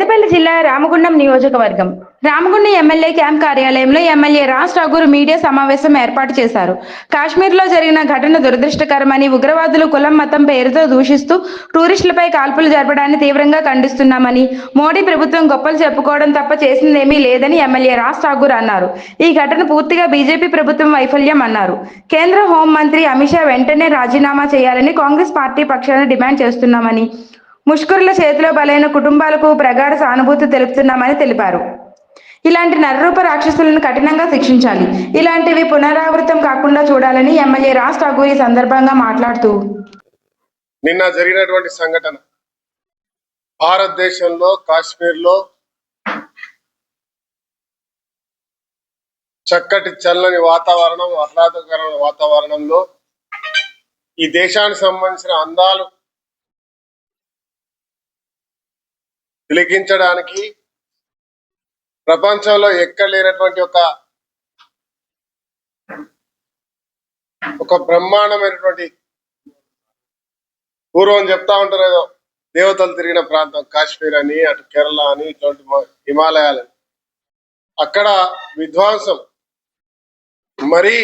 పెద్దపల్లి జిల్లా రామగుండం నియోజకవర్గం. Ramagundam MLA camp కార్యాలయంలో ఎమ్మెల్యే రాజ్ ఠాగూర్ మీడియా సమావేశం ఏర్పాటు చేశారు. కాశ్మీర్లో జరిగిన ఘటన దురదృష్టకరమని ఉగ్రవాదులు కులం మతం పేరుతో దూషిస్తూ టూరిస్టులపై కాల్పులు జరపడాన్ని తీవ్రంగా ఖండిస్తున్నామని మోడీ ప్రభుత్వం గొప్పలు చెప్పుకోవడం తప్ప చేసిందేమీ లేదని ఎమ్మెల్యే రాజ్ ఠాగూర్ అన్నారు. ఈ ఘటన పూర్తిగా బీజేపీ ప్రభుత్వం వైఫల్యం అన్నారు. కేంద్ర హోంమంత్రి అమిత్ షా వెంటనే రాజీనామా చేయాలని కాంగ్రెస్ పార్టీ పక్షాన డిమాండ్ చేస్తున్నామని ముష్కరుల చేతిలో బలైన కుటుంబాలకు ప్రగాఢ సానుభూతి తెలుపుతున్నామని తెలిపారు. ఇలాంటి నరరూప రాక్షసులను కఠినంగా శిక్షించాలి. ఇలాంటివి పునరావృతం కాకుండా చూడాలని ఎమ్మెల్యే రాజ్ ఠాగూర్ ఈ సందర్భంగా మాట్లాడుతూ నిన్న జరిగినటువంటి సంఘటన. భారతదేశంలో కాశ్మీర్లో చక్కటి చల్లని వాతావరణం ఆహ్లాదకరమైన వాతావరణంలో ఈ దేశానికి సంబంధించిన అందాలు వెలిగించడానికి ప్రపంచంలో ఎక్కడ లేనటువంటి ఒక ఒక బ్రహ్మాండమైనటువంటి పూర్వం చెప్తా ఉంటారు ఏదో దేవతలు తిరిగిన ప్రాంతం కాశ్మీర్ అని అటు కేరళ అని ఇటువంటి హిమాలయాలని. హిమాలయాలు అక్కడ విధ్వంసం మరీ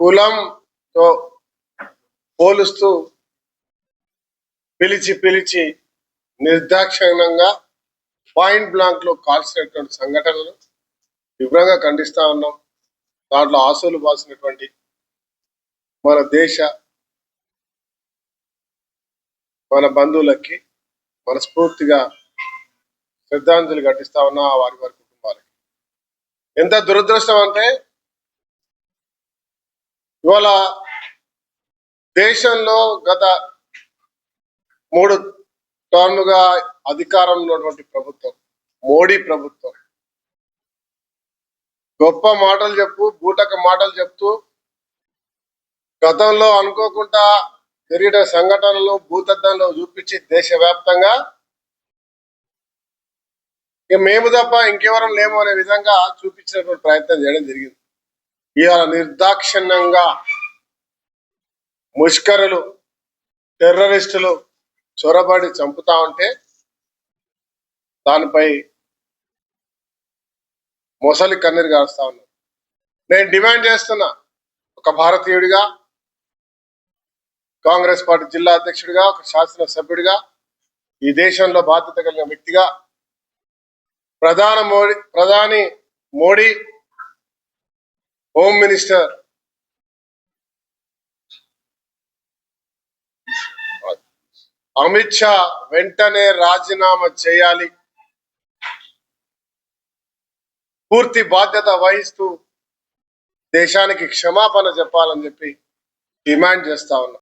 కులంతో పోలుస్తూ పిలిచి పిలిచి నిర్దాక్షిణ్యంగా పాయింట్ బ్లాంక్లో కాల్చినటువంటి సంఘటనలు తీవ్రంగా ఖండిస్తా ఉన్నాం. దాంట్లో ఆశలు బాసినటువంటి మన దేశ మన బంధువులకి మనస్ఫూర్తిగా శ్రద్ధాంజలి ఘటిస్తా ఉన్నా వారి వారి కుటుంబాలకి. ఎంత దురదృష్టం అంటే ఇవాళ దేశంలో గత మూడు టర్మ్గా అధికారంలో ఉన్నటువంటి ప్రభుత్వం మోడీ ప్రభుత్వం. గొప్ప మాటలు చెప్పు బూటక మాటలు చెప్తూ గతంలో అనుకోకుండా జరిగిన సంఘటనలు భూతద్దంలో చూపించి దేశవ్యాప్తంగా ఇక మేము తప్ప ఇంకెవరం లేము అనే విధంగా చూపించినటువంటి ప్రయత్నం చేయడం జరిగింది. ఇవాళ నిర్దాక్షిణ్యంగా ముష్కరులు టెర్రరిస్టులు చొరబడి చంపుతా ఉంటే దానిపై మొసలి కన్నీరు గారుస్తా ఉన్నారు. నేను డిమాండ్ చేస్తున్నా ఒక భారతీయుడిగా కాంగ్రెస్ పార్టీ జిల్లా అధ్యక్షుడిగా ఒక శాసనసభ్యుడిగా ఈ దేశంలో బాధ్యత కలిగిన వ్యక్తిగా ప్రధాన మోడీ ప్రధాని మోడీ హోమ్ మినిస్టర్ అమిత్ షా వెంటనే రాజీనామా చేయాలి. పూర్తి బాధ్యత వహిస్తూ దేశానికి క్షమాపణ చెప్పాలని చెప్పి డిమాండ్ చేస్తా ఉన్నా.